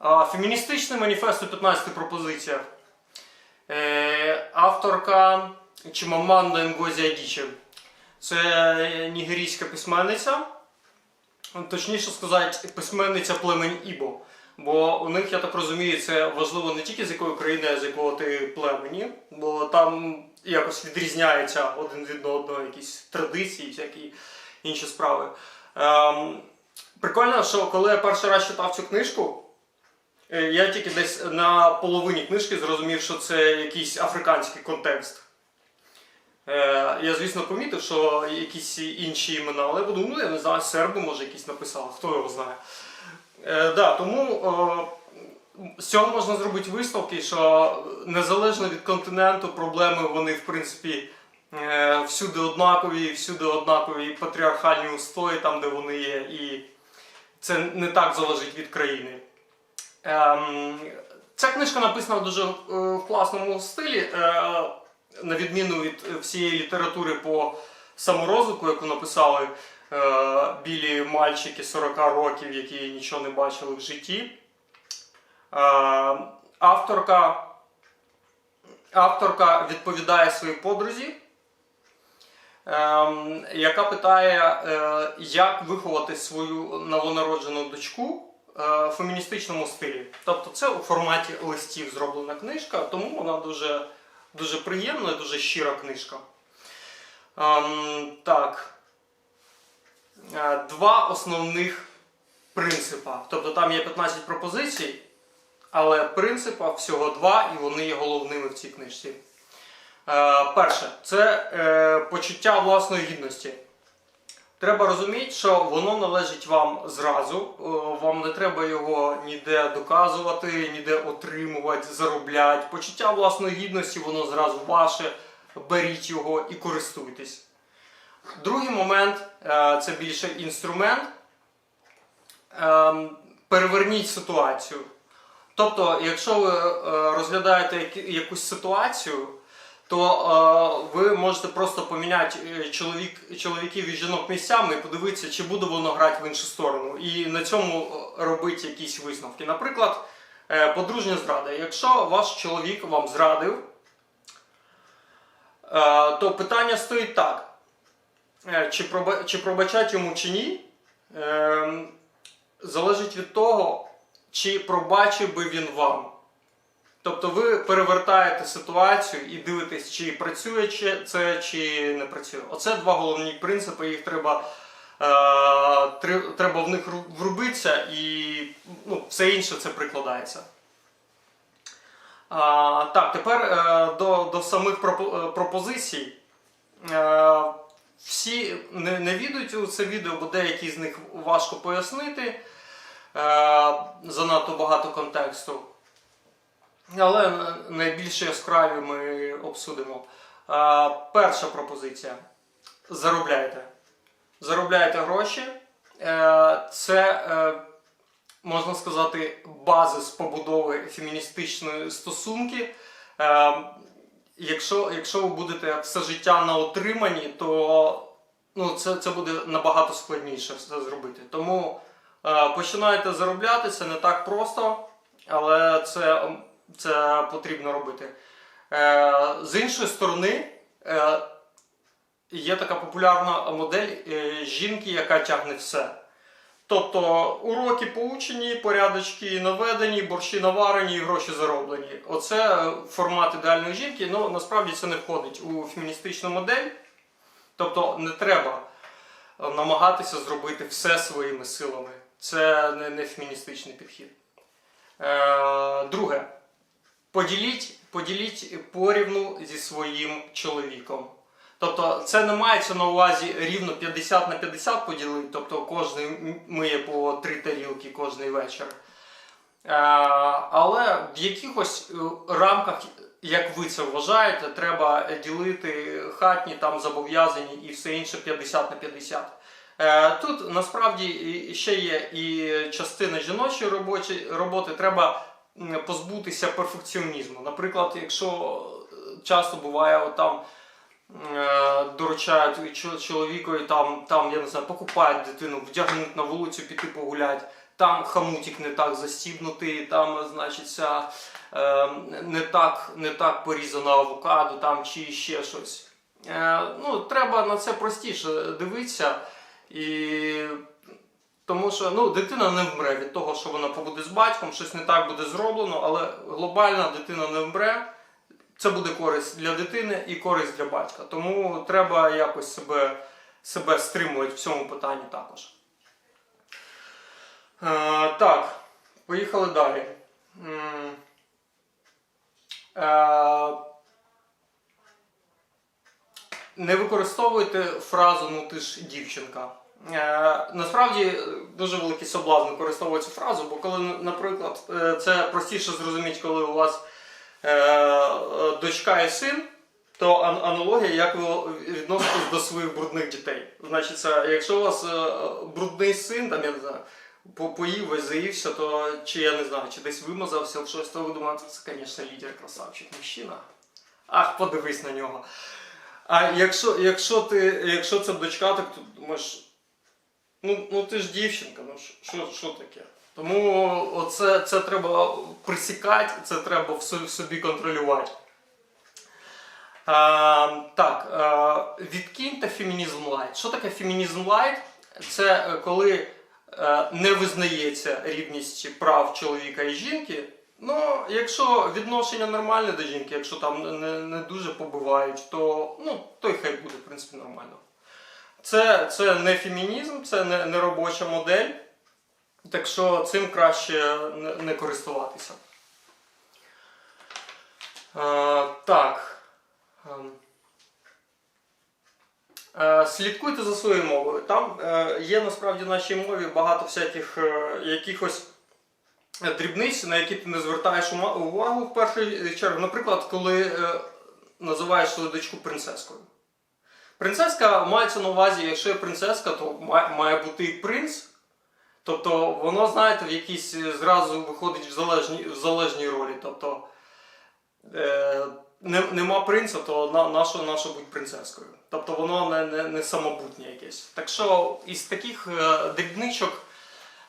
Феміністичний маніфест у 15 пропозиціях. Е, Авторка Чимаманда Ngozi Адічі. Це нігерійська письменниця. Точніше сказати, письменниця племень Ібо. Бо у них, я так розумію, це важливо не тільки з якої країни, а з якого ти племені, бо там якось відрізняється один від одного якісь традиції, всякі інші справи. Ем, прикольно, що коли я перший раз читав цю книжку, я тільки десь на половині книжки зрозумів, що це якийсь африканський контекст. Е, я, звісно, помітив, що якісь інші імена, але я подумав, ну я не знаю, серби може якісь написали, хто його знає. Е, да, тому е, з цього можна зробити висновки, що незалежно від континенту, проблеми вони, в принципі, е, всюди однакові, всюди однакові патріархальні устої, там, де вони є, і це не так залежить від країни. Ем, ця книжка написана в дуже е, класному стилі, е, на відміну від всієї літератури по саморозвитку, яку написали е, білі мальчики 40 років, які нічого не бачили в житті. Авторка, авторка відповідає своїй подрузі, ем, яка питає, як виховати свою новонароджену дочку феміністичному стилі. Тобто це у форматі листів зроблена книжка, тому вона дуже, дуже приємна, дуже щира книжка. Ем, так. Е, Два основних принципа. Тобто там є 15 пропозицій, але принципа всього два, і вони є головними в цій книжці. Е, Перше, це е, почуття власної гідності. Треба розуміти, що воно належить вам зразу. Е, Вам не треба його ніде доказувати, ніде отримувати, заробляти. Почуття власної гідності, воно зразу ваше. Беріть його і користуйтесь. Другий момент е, це більше інструмент. Ем, Переверніть ситуацію. Тобто, якщо ви е, розглядаєте якусь ситуацію, то е, ви можете просто поміняти е, чоловік, чоловіків і жінок місцями і подивитися, чи буде воно грати в іншу сторону. І на цьому е, робити якісь висновки. Наприклад, е, подружня зрада. Якщо ваш чоловік вам зрадив, е, то питання стоїть так: Е, чи, проба, чи пробачать йому чи ні, е, залежить від того, чи пробачив би він вам. Тобто ви перевертаєте ситуацію і дивитесь, чи працює це, чи не працює. Оце два головні принципи, їх треба, е, треба в них врубитися і ну, все інше це прикладається. А, так, тепер е, до, до самих е, пропозицій. Е, всі не, не відуть у це відео, бо деякі з них важко пояснити. Е, занадто багато контексту. Але найбільш яскраві ми обсудимо. Е, перша пропозиція. Заробляйте. Заробляйте гроші. Е, це, е, можна сказати, базис побудови феміністичної стосунки. Е, якщо, якщо ви будете все життя на отриманні, то ну, це, це буде набагато складніше все зробити. Тому е, починайте заробляти, це не так просто, але це, це потрібно робити. Е, з іншої сторони, е, є така популярна модель е, жінки, яка тягне все. Тобто уроки поучені, порядочки наведені, борщі наварені і гроші зароблені. Оце формат ідеальної жінки, але насправді це не входить у феміністичну модель. Тобто не треба намагатися зробити все своїми силами. Це не, феміністичний підхід. Друге. Поділіть, поділіть порівну зі своїм чоловіком. Тобто це не мається на увазі рівно 50 на 50 поділити, тобто кожен миє по три тарілки кожний вечір. Е, але в якихось е, рамках, як ви це вважаєте, треба ділити хатні там зобов'язані і все інше 50 на 50. Е, Тут насправді ще є і частина жіночої роботи. Треба позбутися перфекціонізму. Наприклад, якщо е, часто буває от там е, доручають чо- чоловікові там, там, я не знаю, покупають дитину, вдягнуть на вулицю, піти погуляти. там хамутик не так застібнутий, там, значиться, е, не так, не так порізано авокадо, там чи ще щось. Ну, треба на це простіше дивитися. І тому що ну, дитина не вмре від того, що вона побуде з батьком, щось не так буде зроблено, але глобально дитина не вмре. Це буде користь для дитини і користь для батька. Тому треба якось себе, себе стримувати в цьому питанні також. Е, так, поїхали далі. Е, не використовуйте фразу ну ти ж дівчинка. Е, насправді е, дуже великий соблазн використовувати цю фразу, бо коли, наприклад, е, це простіше зрозуміти, коли у вас дочка і син, то аналогія, як ви відноситесь до своїх брудних дітей. Значить, якщо у вас брудний син, там я не знаю, по- поїв, заївся, то чи я не знаю, чи десь вимазався щось, то ви думаєте, це, звісно, лідер, красавчик, мужчина. Ах, подивись на нього. А якщо, якщо, ти, якщо це дочка, так ти думаєш, ну, ну ти ж дівчинка, ну що, таке? Тому оце, це треба присікати, це треба в собі, контролювати. А, так, а, відкиньте фемінізм лайт. Що таке фемінізм лайт? Це е, коли е, не визнається рівність прав чоловіка і жінки. Ну, якщо відношення нормальне до жінки, якщо там не, не дуже побивають, то ну, то й хай буде, в принципі, нормально. Це, це не фемінізм, це не, не робоча модель. Так що цим краще не, не користуватися. Е, так. Ем. Е, Слідкуйте за своєю мовою. Там е, є насправді в нашій мові багато всяких е, якихось дрібниць, на які ти не звертаєш увагу в першу чергу. Наприклад, коли е, називаєш свою дочку принцескою. Принцеска мається на увазі, якщо є принцеска, то має, бути і принц. Тобто воно, знаєте, в якійсь е, зразу виходить в залежній, в залежній ролі. Тобто е, не, нема принца, то на, нащо, нащо бути принцескою. Тобто воно не, не, не самобутнє якесь. Так що із таких е, дрібничок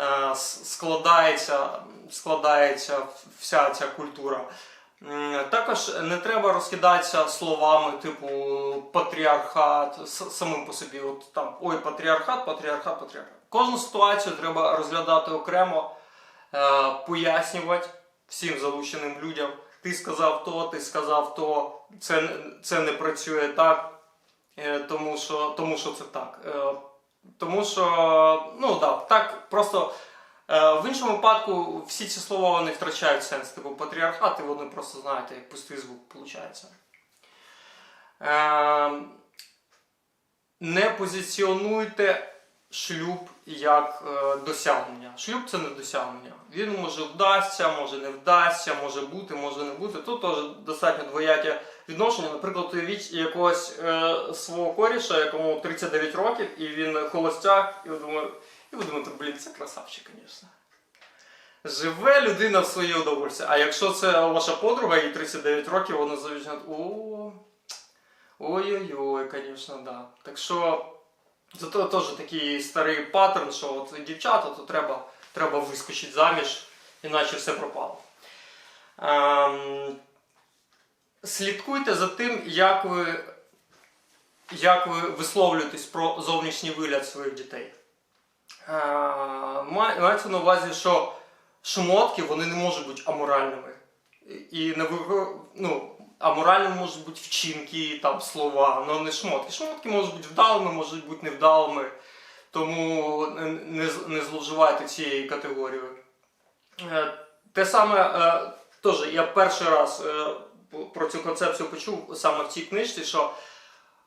е, складається, складається вся ця культура. Також не треба розкидатися словами типу патріархат самим по собі. От там ой, патріархат, патріархат, патріархат. Кожну ситуацію треба розглядати окремо, е, пояснювати всім залученим людям. Ти сказав то, ти сказав то, це, це не працює так, е, тому що, тому що це так. Е, Тому що, ну так, так просто В іншому випадку всі ці слова вони втрачають сенс. Типу патріархат, і вони просто, знаєте, як пустий звук виходить. Е, Не позиціонуйте шлюб як е, досягнення. Шлюб це не досягнення. Він може вдасться, може не вдасться, може бути, може не бути. Тут теж достатньо двояке відношення. Наприклад, уявіть якогось е, свого коріша, якому 39 років, і він холостяк, і ви думаєте, і ви думаєте, блін, це красавчик, звісно. Живе людина в своє удовольствие. А якщо це ваша подруга, їй 39 років, вона завжди, о, ой-ой-ой, звісно, да. Так що це теж такий старий паттерн, що от дівчата, то треба, треба вискочити заміж, іначе все пропало. Ем, слідкуйте за тим, як ви, як ви висловлюєтесь про зовнішній вигляд своїх дітей. Е, Мається на увазі, що шмотки вони не можуть бути аморальними. І не ну, аморальними можуть бути вчинки, там, слова, але не шмотки. Шмотки можуть бути вдалими, можуть бути невдалими. Тому не, не зловживайте цією категорією. Е, Те саме, е, теж я перший раз про цю концепцію почув саме в цій книжці, що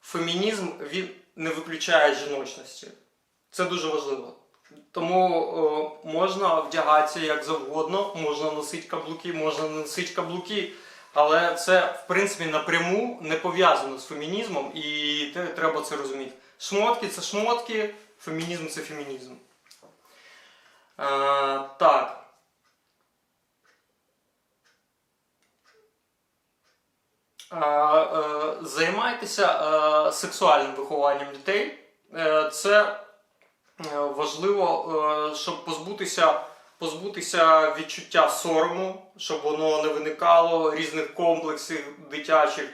фемінізм він не виключає жіночності. Це дуже важливо. Тому о, можна вдягатися як завгодно, можна носити каблуки, можна не носити каблуки, але це в принципі напряму не пов'язано з фемінізмом, і треба це розуміти. Шмотки це шмотки, фемінізм це фемінізм. Е, так. Е, е, займайтеся е, сексуальним вихованням дітей. Е, це е, важливо, е, щоб позбутися, позбутися відчуття сорому, щоб воно не виникало, різних комплексів дитячих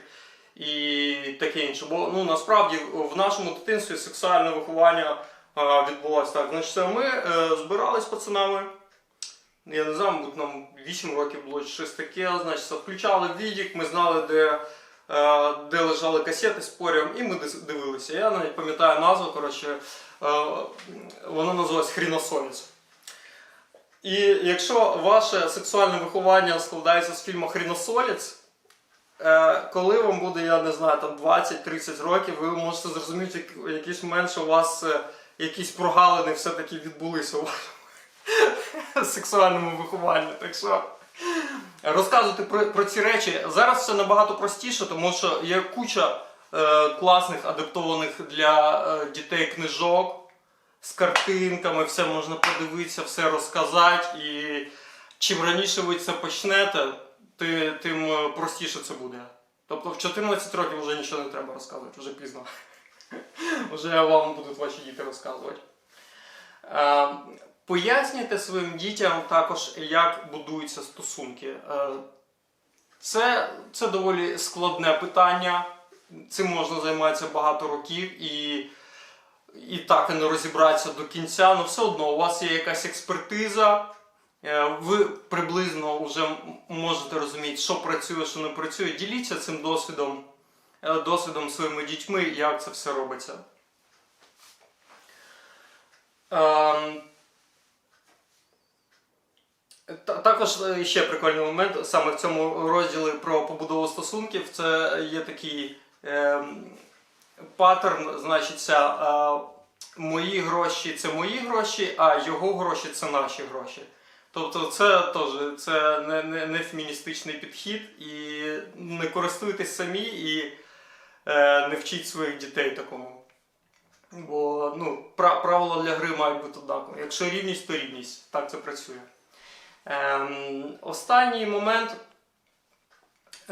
і таке інше. Бо ну, насправді в нашому дитинстві сексуальне виховання е, відбулося так. Значить, ми е, збирались з пацанами. Я не знаю, мабуть, нам 8 років було чи щось таке. Значить, включали відік, ми знали, де, е, де лежали касети з порям, і ми дивилися. Я навіть пам'ятаю назву, коротше, е, воно називалось Хріносовіць. І якщо ваше сексуальне виховання складається з фільму Хріносоліць, е, коли вам буде, я не знаю, там 20-30 років, ви можете зрозуміти якийсь момент, що у вас е, якісь прогалини все-таки відбулися у вашому сексуальному вихованні. Так що розказувати про, про ці речі зараз все набагато простіше, тому що є куча е, класних адаптованих для е, дітей книжок з картинками, все можна подивитися, все розказати. І чим раніше ви це почнете, тим е, простіше це буде. Тобто в 14 років вже нічого не треба розказувати, вже пізно. Вже вам будуть ваші діти розказувати. Е, Пояснюйте своїм дітям також, як будуються стосунки. Е, Це, це доволі складне питання. Цим можна займатися багато років і, і так і не розібратися до кінця. Але все одно у вас є якась експертиза. е, Ви приблизно вже можете розуміти, що працює, що не працює. Діліться цим досвідом, е, досвідом своїми дітьми, як це все робиться. Ем, Також е, ще прикольний момент саме в цьому розділі про побудову стосунків. Це є такий паттерн, значиться, е, мої гроші це мої гроші, а його гроші це наші гроші. Тобто це теж це не, не, не феміністичний підхід і не користуйтесь самі і е, не вчіть своїх дітей такому. Бо ну, пра- правила для гри мають бути однакові. Якщо рівність, то рівність. Так це працює. Ем, останній момент.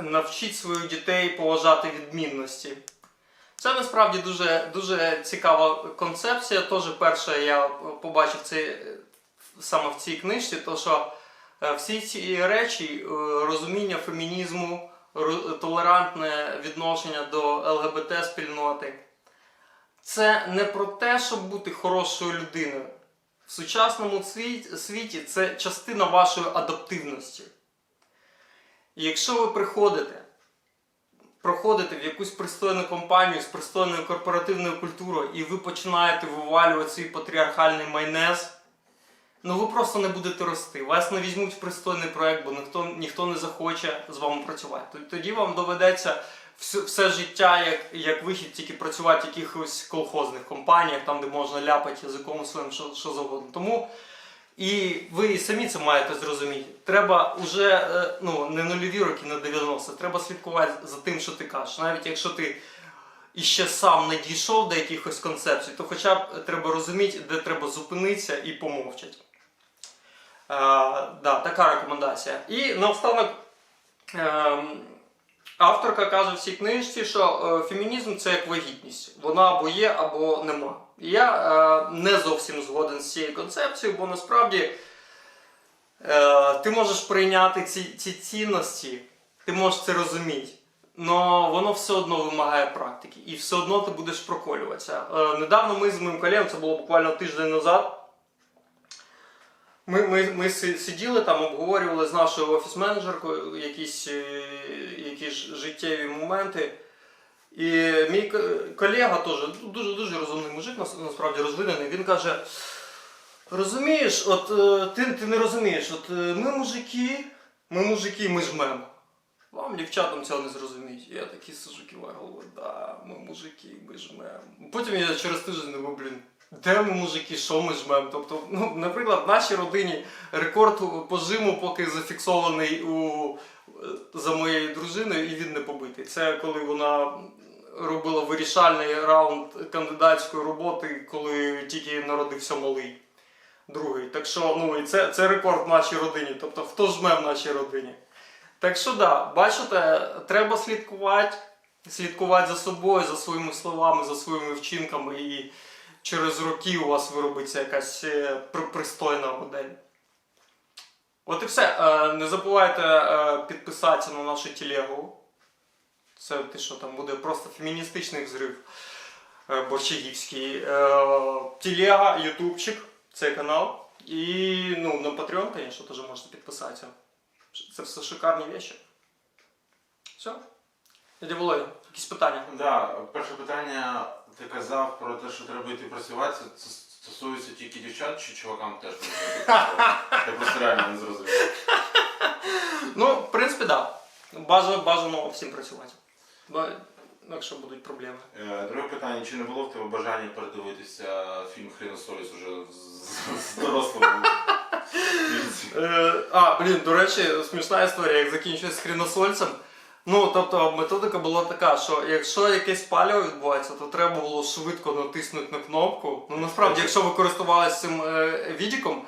Навчіть своїх дітей поважати відмінності. Це насправді дуже, дуже цікава концепція. Теж перше я побачив це е, саме в цій книжці, то що е, всі ці речі, е, розуміння фемінізму, толерантне відношення до ЛГБТ спільноти, це не про те, щоб бути хорошою людиною. В сучасному світі це частина вашої адаптивності. І якщо ви приходите, проходите в якусь пристойну компанію з пристойною корпоративною культурою, і ви починаєте вивалювати свій патріархальний майонез, ну ви просто не будете рости. Вас не візьмуть в пристойний проект, бо ніхто, ніхто не захоче з вами працювати. Тоді вам доведеться все життя, як, як вихід, тільки працювати в якихось колхозних компаніях, там, де можна ляпати язиком своїм, що, що завгодно. Тому і ви самі це маєте зрозуміти. Треба вже е, ну, не нульові роки, не 90. Треба слідкувати за тим, що ти кажеш. Навіть якщо ти іще сам не дійшов до якихось концепцій, то хоча б треба розуміти, де треба зупинитися і помовчати. Е, да, така рекомендація. І наостанок. ем, Авторка каже в цій книжці, що е, фемінізм це як вагітність. Вона або є, або нема. Я е, не зовсім згоден з цією концепцією, бо насправді е, ти можеш прийняти ці, ці цінності, ти можеш це розуміти, але воно все одно вимагає практики, і все одно ти будеш проколюватися. Е, недавно ми з моїм колегом, це було буквально тиждень назад. Ми, ми, ми сиділи там, обговорювали з нашою офіс-менеджеркою якісь, е, якісь життєві моменти. І мій колега теж дуже дуже розумний мужик, насправді розвинений. Він каже: розумієш, от е, ти, ти не розумієш, от е, ми мужики, ми мужики, ми жмемо. Вам, дівчатам, цього не зрозуміють. Я такий сижу киваю головою, да, ми мужики, ми жмемо. Потім я через тиждень думаю, блін, де ми мужики, що ми жмемо? Тобто, ну, наприклад, в нашій родині рекорд по жиму поки зафіксований у, за моєю дружиною, і він не побитий. Це коли вона робила вирішальний раунд кандидатської роботи, коли тільки народився малий. Другий. Так що, ну, і це, це рекорд в нашій родині. Тобто, хто жме в нашій родині? Так що, да, бачите, треба слідкувати, слідкувати за собою, за своїми словами, за своїми вчинками і через роки у вас виробиться якась е, пристойна модель. От і все. Е, Не забувайте е, підписатися на нашу телегу. Це те, що там буде просто феміністичний взрив борщагівський. Телега, ютубчик, цей канал. І ну, на Patreon, звісно, теж можете підписатися. Це все шикарні речі. Все. Дядя Володя, якісь питання? Да, перше питання, ти казав про те, що треба йти працювати. Це стосується тільки дівчат чи чувакам теж можна працювати? Я просто реально не зрозумів. Ну, в принципі, так. Да. Бажано, бажано всім працювати. Бо, якщо будуть проблеми. Е, Друге питання, чи не було в тебе бажання передивитися фільм Хріносоліс уже з, віці? Е, а, блін, до речі, смішна історія, як закінчується з хріносольцем. Ну, тобто методика була така, що якщо якесь паліо відбувається, то треба було швидко натиснути на кнопку. Ну насправді, якщо ви користувалися цим е, відіком,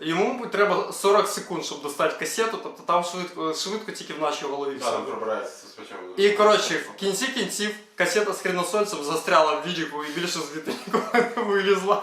йому треба 40 секунд, щоб достати касету, тобто там швидко, швидко тільки в нашій голові Да, все. там пробирається спочатку. І коротше, в кінці кінців касета з хріносольцем застряла в відіку і більше звідти ніколи не вилізла.